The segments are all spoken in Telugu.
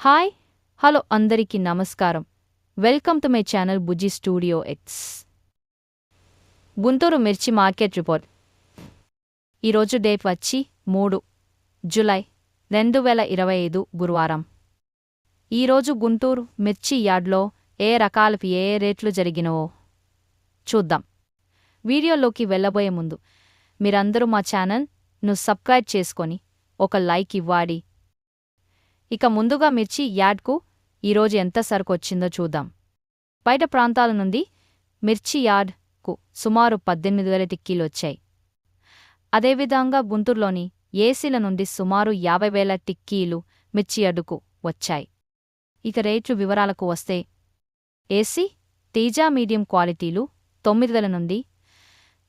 హాయ్ హలో అందరికీ నమస్కారం. Welcome to my channel Bujji studio X. Guntur mirchi market report. ఈరోజు డేట్ వచ్చి మూడు జులై రెండు వేల ఇరవై ఐదు గురువారం. ఈరోజు గుంటూరు మిర్చి యార్డ్లో ఏ రకాలవి ఏ ఏ రేట్లు జరిగినవో చూద్దాం. వీడియోలోకి వెళ్ళబోయే ముందు మీరందరూ మా ఛానల్ను సబ్స్క్రైబ్ చేసుకొని ఒక లైక్ ఇవ్వాలి ఇక ముందుగా మిర్చి యార్డ్కు ఈరోజు ఎంత సరుకొచ్చిందో చూద్దాం. బయట ప్రాంతాల నుండి మిర్చి యార్డ్కు సుమారు పద్దెనిమిది వేల టిక్కీలు వచ్చాయి. అదేవిధంగా గుంటూరులోని ఏసీల నుండి సుమారు యాభై వేల టిక్కీలు మిర్చి అడ్డుకు వచ్చాయి. ఇక రేట్లు వివరాలకు వస్తే ఏసీ తేజా మీడియం క్వాలిటీలు తొమ్మిది వేల నుండి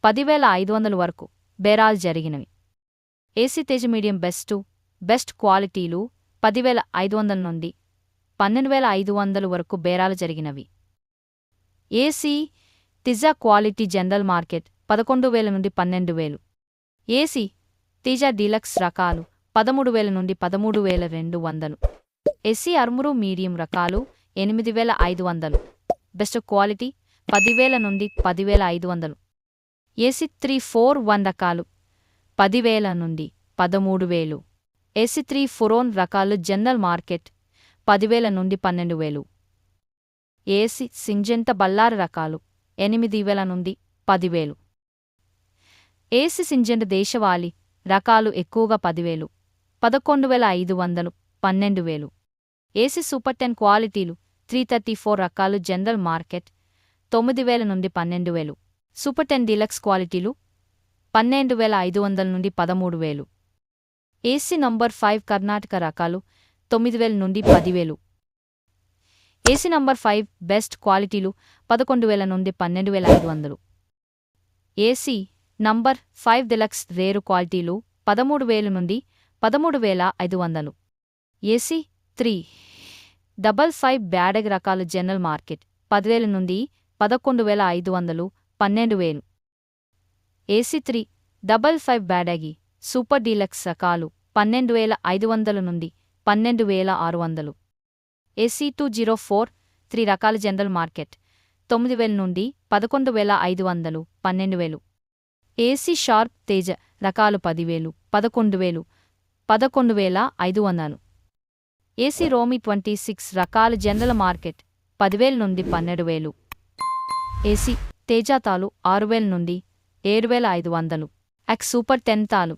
పదివేల ఐదు వందల వరకు బేరాలు జరిగినవి. AC Teja medium best best క్వాలిటీలు పదివేల ఐదు వందల నుండి పన్నెండు వేల ఐదు వందల వరకు బేరాలు జరిగినవి. AC Teja quality general market పదకొండు వేల నుండి పన్నెండు వేలు. ఏసీ తిజా డీలక్స్ రకాలు పదమూడు వేల నుండి పదమూడు వేల రెండు వందలు. ఎస్సీ అర్మురు మీడియం రకాలు ఎనిమిది వేల ఐదు వందలు. బెస్ట్ క్వాలిటీ పదివేల నుండి పదివేల ఐదు వందలు. ఏసీ త్రీ ఫోర్ వన్ రకాలు పదివేల నుండి పదమూడు వేలు. ఏసీ త్రీ ఫురోన్ రకాలు జనరల్ మార్కెట్ పదివేల నుండి పన్నెండు వేలు. ఏసి సింజంత బల్లారు రకాలు ఎనిమిది వేల నుండి పదివేలు ఏసి సింజెంట్ దేశవాళి రకాలు ఎక్కువగా పదివేలు పదకొండు వేల ఐదు వందలు పన్నెండు వేలు. ఏసీ సూపర్ టెన్ క్వాలిటీలు త్రీ థర్టీ ఫోర్ రకాలు జనరల్ మార్కెట్ తొమ్మిది వేల నుండి పన్నెండు వేలు. సూపర్ టెన్ డీలక్స్ క్వాలిటీలు పన్నెండు వేల ఐదు వందల నుండి పదమూడు వేలు. ఏసీ నంబర్ ఫైవ్ కర్ణాటక రకాలు తొమ్మిది వేల నుండి పదివేలు ఏసీ నంబర్ ఫైవ్ బెస్ట్ క్వాలిటీలు పదకొండు వేల నుండి పన్నెండు వేల ఐదు వందలు. AC number five deluxe rare క్వాలిటీలు పదమూడు వేలు నుండి పదమూడు వేల ఐదు వందలు. AC three double five Byadagi రకాలు జనరల్ మార్కెట్ పదివేల నుండి పదకొండు వేల ఐదు వందలు పన్నెండు వేలు. AC three double five Byadagi super deluxe రకాలు పన్నెండు వేల ఐదు వందల నుండి పన్నెండు వేల ఆరు వందలు. AC two zero four three రకాల జనరల్ మార్కెట్ తొమ్మిది వేల నుండి పదకొండు వేల ఐదు వందలు పన్నెండు వేలు. ఏసీ షార్ప్ తేజ రకాలు పదివేలు పదకొండు వేలు పదకొండు వేల ఐదు వందలు. ఏసీ రోమి ట్వంటీ సిక్స్ రకాల జనరల్ మార్కెట్ పదివేల నుండి పన్నెండు వేలు. ఏసీ తేజాతాలు ఆరు వేల నుండి ఏడు వేల ఐదు వందలు. ఎక్స్ సూపర్ టెన్ తాలు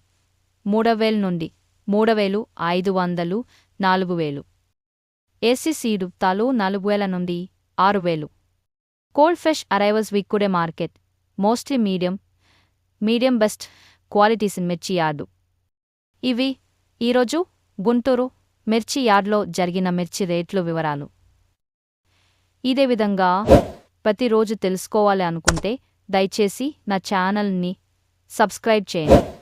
మూడవేల నుండి మూడవేలు ఐదు వందలు నాలుగు వేలు. ఏసీ సీడు తాలు నాలుగు వేల నుండి ఆరు వేలు. Cold fresh arrivals విక్కుడే market. Mostly medium medium best qualities mirchi yard. ఇవి ఈరోజు గుంటూరు మిర్చి యార్డ్లో జరిగిన మిర్చి రేట్లు వివరాలు. ఇదే విధంగా ప్రతిరోజు తెలుసుకోవాలి అనుకుంటే దయచేసి నా ఛానల్ని సబ్స్క్రైబ్ చేయండి.